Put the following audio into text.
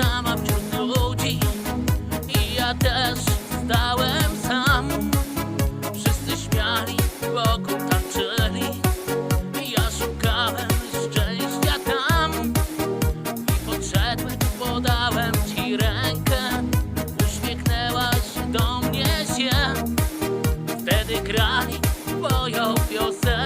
sama wciąż ludzi I ja też stałem sam. Wszyscy śmiali, wokół tańczyli. Ja szukałem szczęścia tam. I podszedłem, podałem ci rękę. Uśmiechnęłaś do mnie się. Wtedy grali twoją piosenkę.